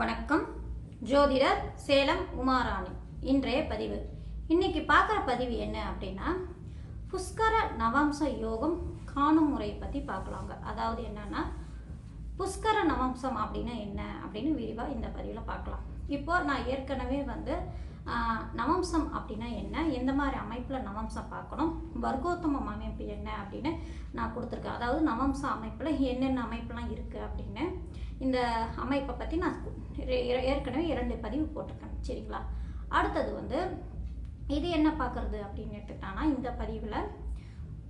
வணக்கம். ஜோதிடர் சேலம் உமாராணி. இன்றைய பதிவு. இன்னைக்கு பார்க்குற பதிவு என்ன அப்படின்னா புஷ்கர நவம்ச யோகம் காணும் முறையை பற்றி பார்க்கலாங்க. அதாவது என்னன்னா புஷ்கர நவம்சம் அப்படின்னா என்ன அப்படின்னு விரிவாக இந்த பதிவில் பார்க்கலாம். இப்போ நான் ஏற்கனவே வந்து நவம்சம் அப்படின்னா என்ன? எந்த மாதிரி அமைப்பில் நவம்சம் பார்க்கணும்? வர்க்கோத்தமம் அமைப்பு என்ன அப்படின்னு நான் கொடுத்துருக்கேன். அதாவது நவம்ச அமைப்பில் என்னென்ன அமைப்புலாம் இருக்குது அப்படின்னு. இந்த அமைப்பை பற்றி நான் ஏற்கனவே இரண்டு பதிவு போட்டிருக்கேன். சரிங்களா? அடுத்தது வந்து இது என்ன பார்க்குறது அப்படின்னு எடுத்துக்கிட்டாங்கன்னா இந்த பதிவில்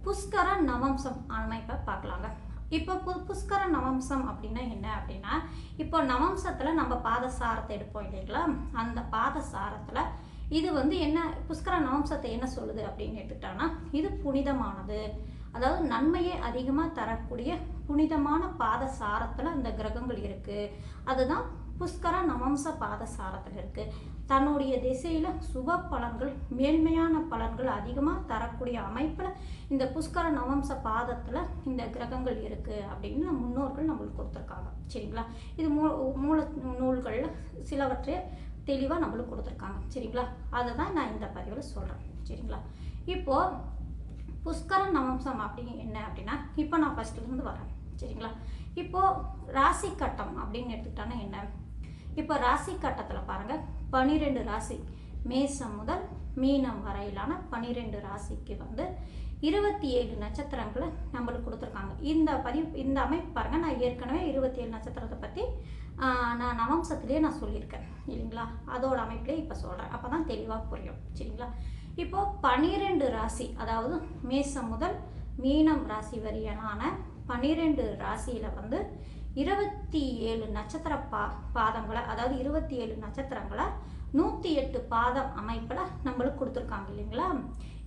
புஷ்கர நவம்சம் அமைப்பை பார்க்கலாங்க. இப்போ பு புஷ்கர நவம்சம் அப்படின்னா என்ன அப்படின்னா இப்போ நவம்சத்தில் நம்ம பாதசாரத்தை எடுப்போம் இல்லைங்களா? அந்த பாதசாரத்தில் இது வந்து என்ன புஷ்கர நவம்சத்தை என்ன சொல்லுது அப்படின்னு எடுத்துக்கிட்டாங்கன்னா இது புனிதமானது. அதாவது நன்மையை அதிகமாக தரக்கூடிய புனிதமான பாதசாரத்தில் அந்த கிரகங்கள் இருக்குது அதுதான் புஷ்கர நவம்ச பாதசாரத்தில் இருக்குது தன்னுடைய திசையில் சுப பலன்கள் மேன்மையான பலன்கள் அதிகமாக தரக்கூடிய அமைப்பில் இந்த புஷ்கர நவம்ச பாதத்தில் இந்த கிரகங்கள் இருக்குது அப்படின்னு முன்னோர்கள் நம்மளுக்கு கொடுத்துருக்காங்க. சரிங்களா? இது மூ மூல நூல்களில் சிலவற்றை தெளிவாக நம்மளுக்கு கொடுத்துருக்காங்க. சரிங்களா? அதை தான் நான் இந்த பதிவில் சொல்கிறேன் சரிங்களா? இப்போது புஷ்கர நவம்சம் அப்படி என்ன அப்படின்னா இப்போ நான் ஃபஸ்ட்லேருந்து வரேன். சரிங்களா? இப்போது ராசி கட்டம் அப்படின்னு எடுத்துக்கிட்டோன்னா என்ன? இப்போ ராசி கட்டத்தில் பாருங்கள் பனிரெண்டு ராசி. மேசம் முதல் மீனம் வரையிலான பனிரெண்டு ராசிக்கு வந்து இருபத்தி ஏழு நட்சத்திரங்களை நம்மளுக்கு கொடுத்துருக்காங்க. இந்த பதிவு இந்த அமைப்பு பாருங்கள் நான் ஏற்கனவே இருபத்தி ஏழு நட்சத்திரத்தை பற்றி நான் நவம்சத்துலேயே நான் சொல்லியிருக்கேன். இல்லைங்களா? அதோட அமைப்பிலே இப்போ சொல்கிறேன் அப்போ தான் தெளிவாக புரியும். சரிங்களா? இப்போது பனிரெண்டு ராசி அதாவது மேசம் முதல் மீனம் ராசி வரையிலான பனிரெண்டு ராசியில் வந்து இருபத்தி ஏழு நட்சத்திர பா பாதங்களை அதாவது இருபத்தி ஏழு நட்சத்திரங்களை நூற்றி எட்டு பாதம் அமைப்பில் நம்மளுக்கு கொடுத்துருக்காங்க இல்லைங்களா?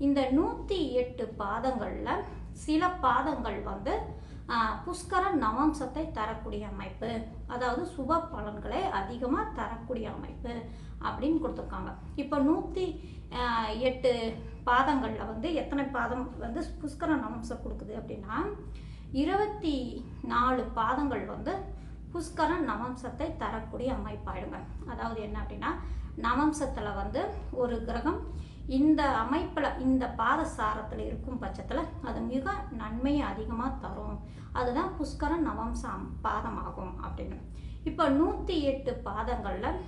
இந்த நூற்றி எட்டு பாதங்களில் சில பாதங்கள் வந்து புஷ்கர நவம்சத்தை தரக்கூடிய அமைப்பு அதாவது சுப பலன்களை அதிகமாக தரக்கூடிய அமைப்பு அப்படின்னு கொடுத்துருக்காங்க. இப்போ நூற்றி எட்டு பாதங்களில் வந்து எத்தனை பாதம் வந்து புஷ்கர நவம்சம் கொடுக்குது அப்படின்னா இருபத்தி நாலு பாதங்கள் வந்து புஷ்கர நவம்சத்தை தரக்கூடிய அமைப்பாயிடுங்க. அதாவது என்ன அப்படின்னா நவம்சத்தில் வந்து ஒரு கிரகம் இந்த அமைப்பில் இந்த பாத சாரத்தில் இருக்கும் பட்சத்தில் அது மிக நன்மையை அதிகமாக தரும். அதுதான் புஷ்கர நவம்சம் பாதமாகும் அப்படின்னு. இப்போ நூற்றி எட்டு பாதங்களில்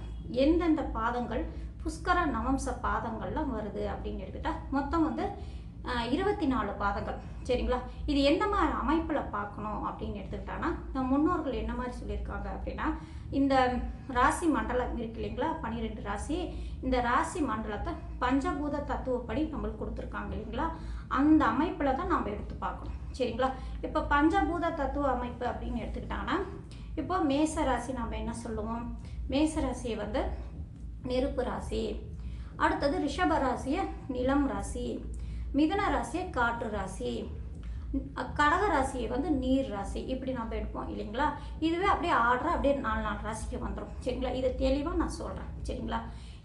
எந்தெந்த பாதங்கள் புஷ்கர நவம்ச பாதங்கள்லாம் வருது அப்படின்னு எடுத்துக்கிட்டால் மொத்தம் வந்து இருபத்தி நாலு பாதங்கள். சரிங்களா? இது எந்த மாதிரி அமைப்பில் பார்க்கணும் அப்படின்னு எடுத்துக்கிட்டான்னா நம்ம முன்னோர்கள் என்ன மாதிரி சொல்லியிருக்காங்க அப்படின்னா இந்த ராசி மண்டலம் இருக்கு இல்லைங்களா? பன்னிரெண்டு ராசி. இந்த ராசி மண்டலத்தை பஞ்சபூத தத்துவப்படி நம்மளுக்கு கொடுத்துருக்காங்க இல்லைங்களா? அந்த அமைப்பில் தான் நம்ம எடுத்து பார்க்கணும். சரிங்களா? இப்போ பஞ்சபூத தத்துவ அமைப்பு அப்படின்னு எடுத்துக்கிட்டாங்கன்னா இப்போ மேச ராசி நம்ம என்ன சொல்லுவோம்? மேச ராசியை வந்து நெருப்பு ராசி. அடுத்தது ரிஷப ராசியை நிலம் ராசி. மிதன ராசியை காற்று ராசி. கடக ராசியை வந்து நீர் ராசி. இப்படி நம்ம எடுப்போம் இல்லைங்களா? இதுவே அப்படியே ஆர்டராக அப்படியே நாலு நாலு ராசிக்கு வந்துடும் சரிங்களா? இதை தெளிவாக நான் சொல்கிறேன் சரிங்களா?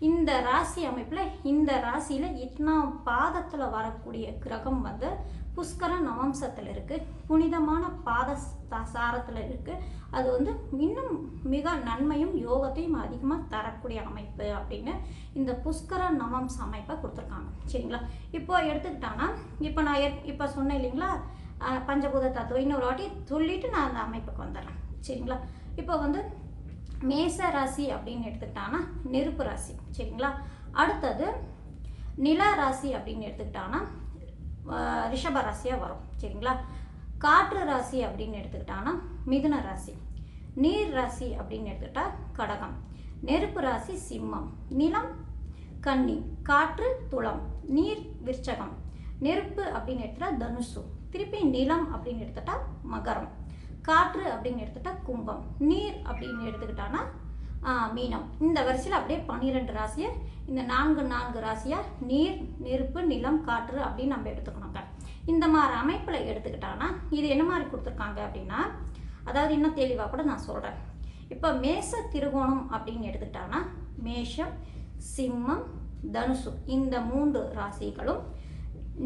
இந்த ராசி அமைப்பில் இந்த ராசியில் இத்தனா பாதத்தில் வரக்கூடிய கிரகம் வந்து புஷ்கர நவம்சத்தில் இருக்குது புனிதமான பாத சாரத்தில் இருக்குது அது வந்து இன்னும் மிக நன்மையும் யோகத்தையும் அதிகமாக தரக்கூடிய அமைப்பு அப்படின்னு இந்த புஷ்கர நவம்ச அமைப்பை கொடுத்துருக்காங்க. சரிங்களா? இப்போ எடுத்துக்கிட்டான்னா இப்போ நான் இப்போ சொன்னேன் இல்லைங்களா? பஞ்சபூத தத்துவம். இன்னொரு வாட்டி சொல்லிட்டு நான் அந்த அமைப்புக்கு வந்துடுறேன். சரிங்களா? இப்போ வந்து மேச ராசி அப்படின்னு எடுத்துக்கிட்டான்னா நெருப்பு ராசி. சரிங்களா? அடுத்தது நில ராசி அப்படின்னு எடுத்துக்கிட்டான்னா ரிஷப ராசியாக வரும். சரிங்களா? காற்று ராசி அப்படின்னு எடுத்துக்கிட்டான்னா மிதுன ராசி. நீர் ராசி அப்படின்னு எடுத்துக்கிட்டா கடகம். நெருப்பு ராசி சிம்மம். நிலம் கன்னி. காற்று துளம். நீர் விருச்சகம். நெருப்பு அப்படின்னு எடுத்துட்டா தனுசு. திருப்பி நிலம் அப்படின்னு எடுத்துட்டா மகரம். காற்று அப்படின்னு எடுத்துட்டா கும்பம். நீர் அப்படின்னு எடுத்துக்கிட்டான்னா மீனம். இந்த வரிசையில் அப்படியே பன்னிரெண்டு ராசியை இந்த நான்கு நான்கு ராசியாக நீர் நெருப்பு நிலம் காற்று அப்படின்னு நம்ம எடுத்துக்கணுங்க இந்த மாதிரி அமைப்பில் எடுத்துக்கிட்டான்னா இது என்ன மாதிரி கொடுத்துருக்காங்க அப்படின்னா அதாவது இன்னும் தெளிவாக கூட நான் சொல்கிறேன் இப்போ மேச திருகோணம் அப்படின்னு எடுத்துக்கிட்டான்னா மேஷம் சிம்மம் தனுசு. இந்த மூன்று ராசிகளும்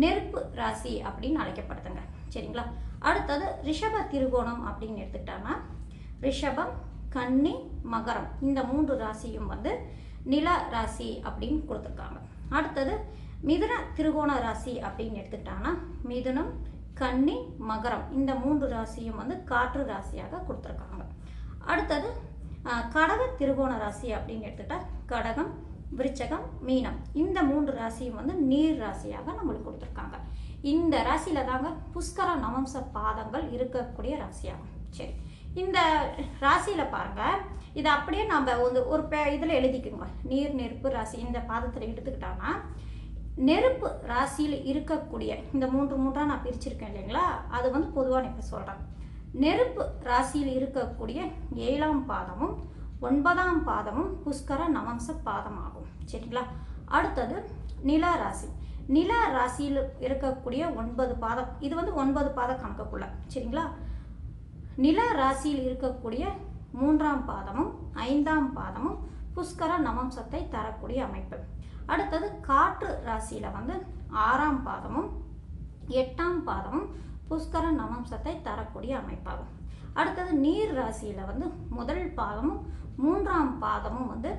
நெருப்பு ராசி அப்படின்னு அழைக்கப்படுதுங்க. சரிங்களா? அடுத்தது ரிஷப திருகோணம் அப்படின்னு எடுத்துக்கிட்டாங்கன்னா ரிஷபம் கன்னி மகரம். இந்த மூன்று ராசியும் வந்து நில ராசி அப்படின்னு கொடுத்துருக்காங்க. அடுத்தது மிதுன திருகோண ராசி அப்படின்னு எடுத்துக்கிட்டாங்கன்னா மிதுனம் கன்னி மகரம். இந்த மூன்று ராசியும் வந்து காற்று ராசியாக கொடுத்துருக்காங்க. அடுத்தது கடக திருகோண ராசி அப்படின்னு எடுத்துக்கிட்டால் கடகம் விருச்சகம் மீனம். இந்த மூன்று ராசியும் வந்து நீர் ராசியாக நம்மளுக்கு கொடுத்துருக்காங்க. இந்த ராசியில தாங்க புஷ்கர நவம்ச பாதங்கள் இருக்கக்கூடிய ராசியாகும். சரி. இந்த ராசியில் பாருங்க. இதை அப்படியே நம்ம வந்து ஒரு பே இதில் எழுதிக்கோங்க. நீர் நெருப்பு ராசி இந்த பாதத்தில் எடுத்துக்கிட்டோன்னா நெருப்பு ராசியில் இருக்கக்கூடிய இந்த மூன்று மூன்றாக நான் பிரிச்சிருக்கேன் இல்லைங்களா? அது வந்து பொதுவாக நான் இப்போ சொல்கிறேன் நெருப்பு ராசியில் இருக்கக்கூடிய ஏழாம் பாதமும் ஒன்பதாம் பாதமும் புஷ்கர நவம்ச பாதம் ஆகும் சரிங்களா? அடுத்தது நிலா ராசி. நிலா ராசியில் இருக்கக்கூடிய ஒன்பது பாதம். இது வந்து ஒன்பது பாத கணக்குக்குள்ள. சரிங்களா? நில ராசியில் இருக்கக்கூடிய மூன்றாம் பாதமும் ஐந்தாம் பாதமும் புஷ்கர நவம்சத்தை தரக்கூடிய அமைப்பு. அடுத்தது காற்று ராசியில் வந்து ஆறாம் பாதமும் எட்டாம் பாதமும் புஷ்கர நவம்சத்தை தரக்கூடிய அமைப்பாகும். அடுத்தது நீர் ராசியில் வந்து முதல் பாதமும் மூன்றாம் பாதமும் வந்து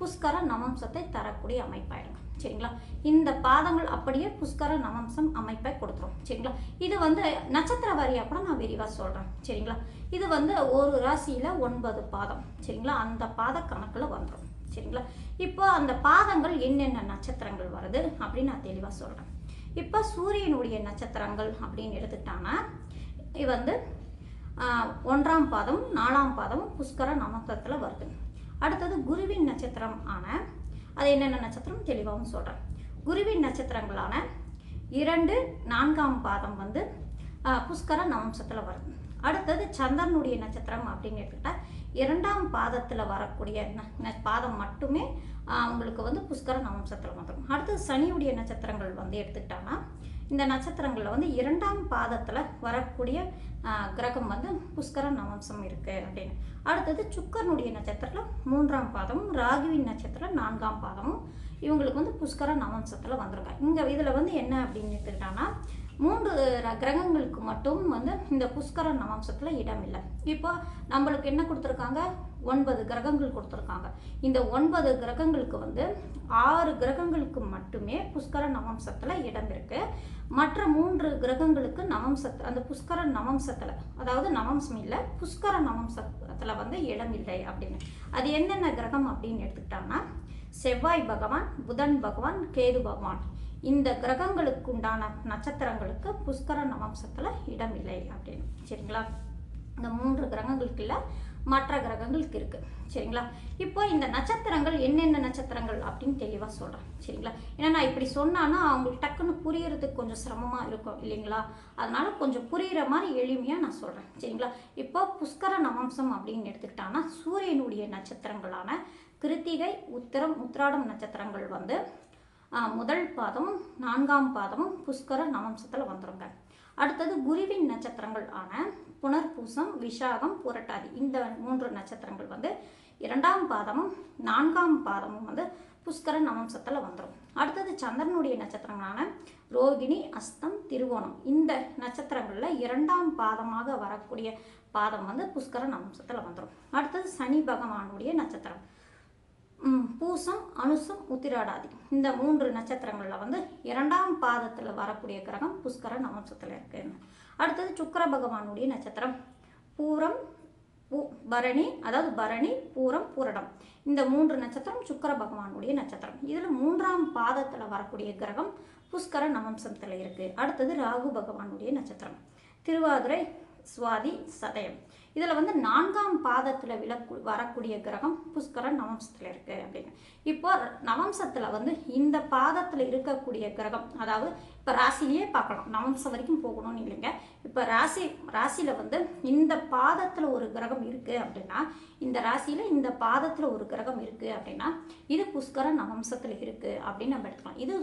புஷ்கர நவம்சத்தை தரக்கூடிய அமைப்பாயிடும் சரிங்களா? இந்த பாதங்கள் அப்படியே புஷ்கர நவம்சம் அமைப்பை கொடுத்துரும். சரிங்களா? இது வந்து நட்சத்திர வாரியா கூட நான் விரிவாக சொல்கிறேன் சரிங்களா? இது வந்து ஒரு ராசியில் ஒன்பது பாதம். சரிங்களா? அந்த பாத கணக்கில் வந்துடும் சரிங்களா? இப்போ அந்த பாதங்கள் என்னென்ன நட்சத்திரங்கள் வருது அப்படின்னு நான் தெளிவாக சொல்கிறேன் இப்போ சூரியனுடைய நட்சத்திரங்கள் அப்படின்னு எடுத்துக்கிட்டாங்கன்னா இது வந்து ஒன்றாம் பாதமும் நாலாம் பாதமும் புஷ்கர நவசத்தில் வருது. அடுத்தது குருவின் நட்சத்திரம் ஆன அது என்னென்ன நட்சத்திரம் தெளிவாகவும் சொல்கிறேன் குருவின் நட்சத்திரங்களான இரண்டு நான்காம் பாதம் வந்து புஷ்கர நவம்சத்தில் வருது அடுத்தது சந்திரனுடைய நட்சத்திரம் அப்படின்னு எடுத்துக்கிட்டால் இரண்டாம் பாதத்தில் வரக்கூடிய ந- பாதம் மட்டுமே உங்களுக்கு வந்து புஷ்கர நவம்சத்தில் வந்துடும் அடுத்தது சனியுடைய நட்சத்திரங்கள் வந்து எடுத்துக்கிட்டோம்னா இந்த நட்சத்திரங்களில் வந்து இரண்டாம் பாதத்தில் வரக்கூடிய கிரகம் வந்து புஷ்கர நவம்சம் இருக்குது அப்படின்னு. அடுத்தது சுக்கரனுடைய நட்சத்திரத்தில் மூன்றாம் பாதமும் ராகுவின் நட்சத்திரம் நான்காம் பாதமும் இவங்களுக்கு வந்து புஷ்கர நவம்சத்தில் வந்துருங்க இங்கே இதில் வந்து என்ன அப்படின்னு எடுத்துக்கிட்டாங்கன்னா மூன்று கிரகங்களுக்கு மட்டும் வந்து இந்த புஷ்கர நவம்சத்தில் இடம் இல்லை. இப்போ நம்மளுக்கு என்ன கொடுத்துருக்காங்க? ஒன்பது கிரகங்கள் கொடுத்துருக்காங்க. இந்த ஒன்பது கிரகங்களுக்கு வந்து ஆறு கிரகங்களுக்கு மட்டுமே புஷ்கர நவம்சத்தில் இடம் இருக்கு மற்ற மூன்று கிரகங்களுக்கு நவம்சத் அந்த புஷ்கர நவம்சத்தில் அதாவது நவம்சம் இல்லை புஷ்கர நவம்சத்தில் வந்து இடம் இல்லை அப்படின்னு. அது என்னென்ன கிரகம் அப்படின்னு எடுத்துக்கிட்டாங்கன்னா செவ்வாய் பகவான் புதன் பகவான் கேது பகவான். இந்த கிரகங்களுக்கு உண்டான நட்சத்திரங்களுக்கு புஷ்கர நவம்சத்தில் இடம் இல்லை அப்படின்னு. சரிங்களா? இந்த மூன்று கிரகங்களுக்கு இல்லை மற்ற கிரகங்களுக்கு இருக்கு. சரிங்களா? இப்போ இந்த நட்சத்திரங்கள் என்னென்ன நட்சத்திரங்கள் அப்படின்னு தெளிவாக சொல்கிறேன் சரிங்களா? ஏன்னா நான் இப்படி சொன்னான்னா அவங்களுக்கு டக்குன்னு புரியறதுக்கு கொஞ்சம் சிரமமாக இருக்கும் இல்லைங்களா? அதனால கொஞ்சம் புரிகிற மாதிரி எளிமையாக நான் சொல்கிறேன் சரிங்களா? இப்போ புஷ்கர நவம்சம் அப்படின்னு எடுத்துக்கிட்டாங்கன்னா சூரியனுடைய நட்சத்திரங்களான கிருத்திகை உத்திரம் உத்திராடம் நட்சத்திரங்கள் வந்து முதல் பாதமும் நான்காம் பாதமும் புஷ்கர நவம்சத்தில் வந்துருங்க. அடுத்தது குருவின் நட்சத்திரங்கள் ஆன புனர்பூசம் விஷாகம் புரட்டாதி இந்த மூன்று நட்சத்திரங்கள் வந்து இரண்டாம் பாதமும் நான்காம் பாதமும் வந்து புஷ்கர நவம்சத்தில் வந்துடும் அடுத்தது சந்திரனுடைய நட்சத்திரங்களான ரோகிணி அஸ்தம் திருவோணம். இந்த நட்சத்திரங்களில் இரண்டாம் பாதமாக வரக்கூடிய பாதம் வந்து புஷ்கர நவம்சத்தில் வந்துடும் அடுத்தது சனி பகவானுடைய நட்சத்திரம். பூசம் அனுசம் உத்திராடாதி. இந்த மூன்று நட்சத்திரங்களில் வந்து இரண்டாம் பாதத்தில் வரக்கூடிய கிரகம் புஷ்கர நவம்சத்தில் இருக்குன்னு. அடுத்தது சுக்கர பகவானுடைய நட்சத்திரம். பூரம் பூ பரணி அதாவது பரணி பூரம் பூரடம். இந்த மூன்று நட்சத்திரம் சுக்கர பகவானுடைய நட்சத்திரம். இதில் மூன்றாம் பாதத்தில் வரக்கூடிய கிரகம் புஷ்கர நவம்சத்தில் இருக்குது அடுத்தது ராகு பகவானுடைய நட்சத்திரம். திருவாதிரை சுவாதி சதயம். இதில் வந்து நான்காம் பாதத்தில் விழக்கு வரக்கூடிய கிரகம் புஷ்கர நவம்சத்தில் இருக்குது அப்படின்னு. இப்போ நவம்சத்தில் வந்து இந்த பாதத்தில் இருக்கக்கூடிய கிரகம் அதாவது இப்போ ராசிலேயே பார்க்கலாம் நவம்சம் வரைக்கும் போகணும்னு இல்லைங்க. இப்போ ராசி ராசியில் வந்து இந்த பாதத்தில் ஒரு கிரகம் இருக்குது அப்படின்னா இந்த ராசியில் இந்த பாதத்தில் ஒரு கிரகம் இருக்குது அப்படின்னா இது புஷ்கர நவம்சத்தில் இருக்குது அப்படின்னு நம்ம எடுத்துக்கலாம். இது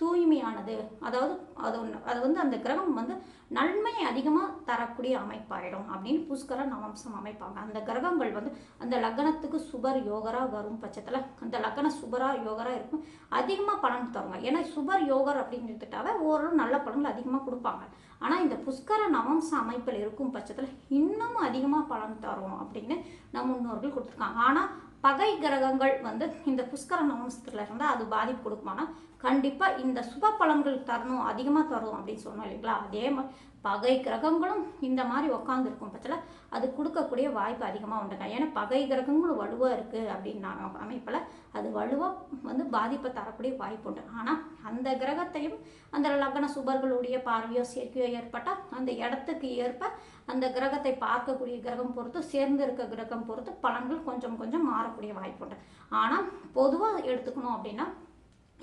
தூய்மையானது. அதாவது அது ஒன்று அது வந்து அந்த கிரகம் வந்து நன்மையை அதிகமாக தரக்கூடிய அமைப்பாயிடும் அப்படின்னு புஷ்கர நவம்சம் அமைப்பாங்க. அந்த கிரகங்கள் வந்து அந்த லக்னத்துக்கு சுபர் யோகராக வரும் பட்சத்தில் அந்த லக்ன சுபரா யோகராக இருக்கும். அதிகமாக பலன் தருவாங்க ஏன்னா சுபர் யோகர் அப்படின்னு எடுத்துட்டாவே ஓரளவு நல்ல பலன்கள் அதிகமாக கொடுப்பாங்க. ஆனால் இந்த புஷ்கர நவம்ச அமைப்பில் இருக்கும் பட்சத்தில் இன்னும் அதிகமாக பலன் தரும் அப்படின்னு நம் முன்னோர்கள் கொடுத்துருக்காங்க. ஆனால் பகை கிரகங்கள் வந்து இந்த புஷ்கர நவம்சத்தில் இருந்தால் அது பாதிப்பு கொடுக்குமானா கண்டிப்பாக இந்த சுப பலன்கள் தரணும் அதிகமாக தரும் அப்படின்னு சொன்னோம் இல்லைங்களா? அதே மாதிரி பகை கிரகங்களும் இந்த மாதிரி உட்காந்துருக்கும் பட்சத்தில் அது கொடுக்கக்கூடிய வாய்ப்பு அதிகமாக உண்டுங்க. ஏன்னா பகை கிரகங்களும் வலுவாக இருக்குது அப்படின்னு நான் அமைப்பில் அது வலுவாக வந்து பாதிப்பை தரக்கூடிய வாய்ப்பு உண்டு. ஆனால் அந்த கிரகத்தையும் அந்த லக்ன சுபர்களுடைய பார்வையோ சேர்க்கையோ ஏற்பட்டால் அந்த இடத்துக்கு ஏற்ப அந்த கிரகத்தை பார்க்கக்கூடிய கிரகம் பொறுத்து சேர்ந்து இருக்க கிரகம் பொறுத்து பலன்கள் கொஞ்சம் கொஞ்சம் மாறக்கூடிய வாய்ப்பு உண்டு. ஆனால் பொதுவாக எடுத்துக்கணும் அப்படின்னா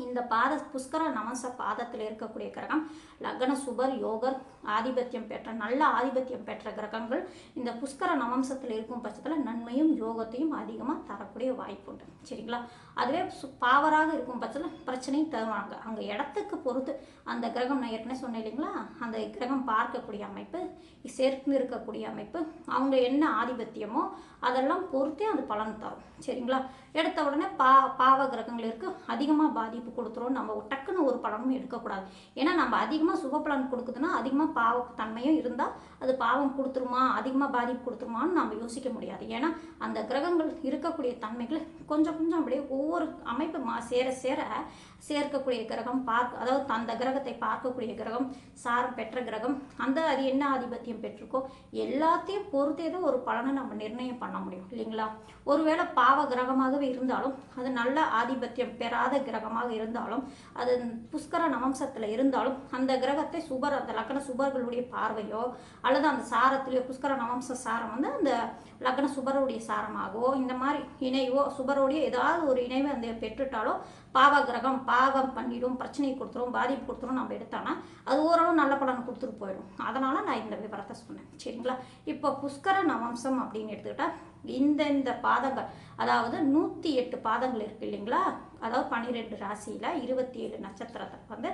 இந்த பாத புஷ்கர நமச பாதத்தில் இருக்கக்கூடிய கிரகம் லக்ன சுபர் யோகர் ஆதிபத்தியம் பெற்ற நல்ல ஆதிபத்தியம் பெற்ற கிரகங்கள் இந்த புஷ்கர நவம்சத்தில் இருக்கும் பட்சத்தில் நன்மையும் யோகத்தையும் அதிகமாக தரக்கூடிய வாய்ப்பு உண்டு. சரிங்களா? அதுவே பாவராக இருக்கும் பட்சத்தில் பிரச்சனையும் தருவாங்க. அங்கே இடத்துக்கு பொறுத்து அந்த கிரகம் நான் ஏற்கனவே சொன்னேன் இல்லைங்களா? அந்த கிரகம் பார்க்கக்கூடிய அமைப்பு சேர்ந்து இருக்கக்கூடிய அமைப்பு அவங்க என்ன ஆதிபத்தியமோ அதெல்லாம் பொறுத்தே அது பலன் தரும். சரிங்களா? எடுத்த உடனே பா பாவ கிரகங்கள் இருக்குது அதிகமாக பாதிப்பு கொடுத்துரும் நம்ம டக்குன்னு ஒரு பலனும் எடுக்கக்கூடாது. ஏன்னா நம்ம அதிகமாக சுகப்பலன் கொடுக்குதுன்னா அதிகமாக பாவத்தன்மையும் இருந்தால் அது பாவம் கொடுத்துருமா? அதிகமாக பாதிப்பு கொடுத்துருமான்னு நம்ம யோசிக்க முடியாது. ஏன்னா அந்த கிரகங்கள் இருக்கக்கூடிய தன்மைகள் கொஞ்சம் கொஞ்சம் அப்படியே ஒவ்வொரு அமைப்பு மா சேர சேர சேர்க்கக்கூடிய கிரகம் பார்க்க அதாவது அந்த கிரகத்தை பார்க்கக்கூடிய கிரகம் சாரம் பெற்ற கிரகம் அந்த அது என்ன ஆதிபத்தியம் பெற்றிருக்கோ எல்லாத்தையும் பொறுத்தே தான் ஒரு பலனை நம்ம நிர்ணயம் பண்ண முடியும் இல்லைங்களா? ஒருவேளை பாவ கிரகமாகவே இருந்தாலும் அது நல்ல ஆதிபத்தியம் பெறாத கிரகமாக இருந்தாலும் அது புஷ்கர நவம்சத்தில் இருந்தாலும் அந்த கிரகத்தை சுபர் அந்த லக்கண சுபர்களுடைய பார்வையோ அல்லது அந்த சாரத்திலேயோ புஷ்கர நவம்ச சாரம் வந்து அந்த லக்ன சுபருடைய சாரமாகவோ இந்த மாதிரி இணைவோ சுபருடைய ஏதாவது ஒரு இணைவை அந்த பெற்றுட்டாலோ பாவ கிரகம் பாவம் பண்ணிடும் பிரச்சனை கொடுத்துரும் பாதிப்பு கொடுத்துரும் நம்ம எடுத்தோன்னா அது ஓரளவு நல்ல பலன் கொடுத்துட்டு போயிடும். அதனால் நான் இந்த விவரத்தை சொன்னேன். சரிங்களா? இப்போ புஷ்கர நவம்சம் அப்படின்னு எடுத்துக்கிட்டால் இந்த இந்த பாதங்கள் அதாவது நூற்றி எட்டு பாதங்கள் இருக்கு இல்லைங்களா? அதாவது பன்னிரெண்டு ராசியில் இருபத்தி ஏழு நட்சத்திரத்தை வந்து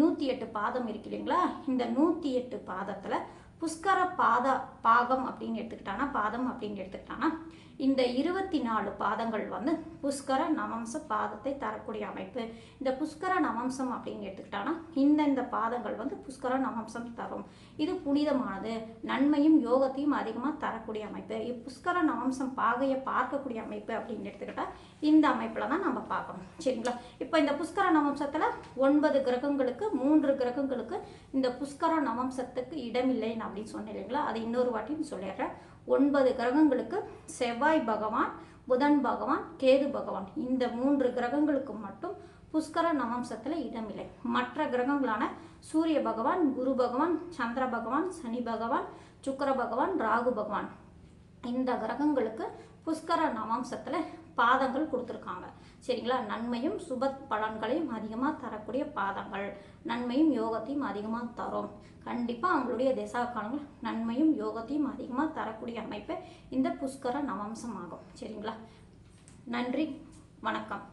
நூற்றி எட்டு பாதம் இருக்கு இல்லைங்களா? இந்த நூற்றி எட்டு பாதத்தில் புஷ்கர பாத பாகம் அப்படின்னு எடுத்துக்கிட்டானா பாதம் அப்படின்னு எடுத்துக்கிட்டானா இந்த இருபத்தி நாலு பாதங்கள் வந்து புஷ்கர நவம்ச பாதத்தை தரக்கூடிய அமைப்பு. இந்த புஷ்கர நவம்சம் அப்படின்னு எடுத்துக்கிட்டானா இந்த இந்த பாதங்கள் வந்து புஷ்கர நவம்சம் தரும். இது புனிதமானது. நன்மையும் யோகத்தையும் அதிகமாக தரக்கூடிய அமைப்பு. புஷ்கர நவம்சம் பாகையை பார்க்கக்கூடிய அமைப்பு அப்படின்னு எடுத்துக்கிட்டா இந்த அமைப்பில் தான் நம்ம பார்க்கணும். சரிங்களா? இப்போ இந்த புஷ்கர நவம்சத்தில் ஒன்பது கிரகங்களுக்கு மூன்று கிரகங்களுக்கு இந்த புஷ்கர நவம்சத்துக்கு இடமில்லைன்னு அப்படின்னு சொன்னேன் இல்லைங்களா? அது இன்னொரு வாட்டியும் சொல்லிடுறேன். ஒன்பது கிரகங்களுக்கு செவ்வாய் பகவான் புதன் பகவான் கேது பகவான். இந்த மூன்று கிரகங்களுக்கு மட்டும் புஷ்கர நவம்சத்தில் இடமில்லை. மற்ற கிரகங்களான சூரிய பகவான் குரு பகவான் சந்திர பகவான் சனி பகவான் சுக்கர பகவான் ராகு பகவான். இந்த கிரகங்களுக்கு புஷ்கர நவம்சத்தில் பாதங்கள் கொடுத்துருக்காங்க. சரிங்களா? நன்மையும் சுப பலன்களையும் அதிகமாக தரக்கூடிய பாதங்கள். நன்மையும் யோகத்தையும் அதிகமாக தரும். கண்டிப்பாக அவங்களுடைய திசா காலங்கள் நன்மையும் யோகத்தையும் அதிகமாக தரக்கூடிய அமைப்பு இந்த புஷ்கர நவம்சம் ஆகும் சரிங்களா? நன்றி. வணக்கம்.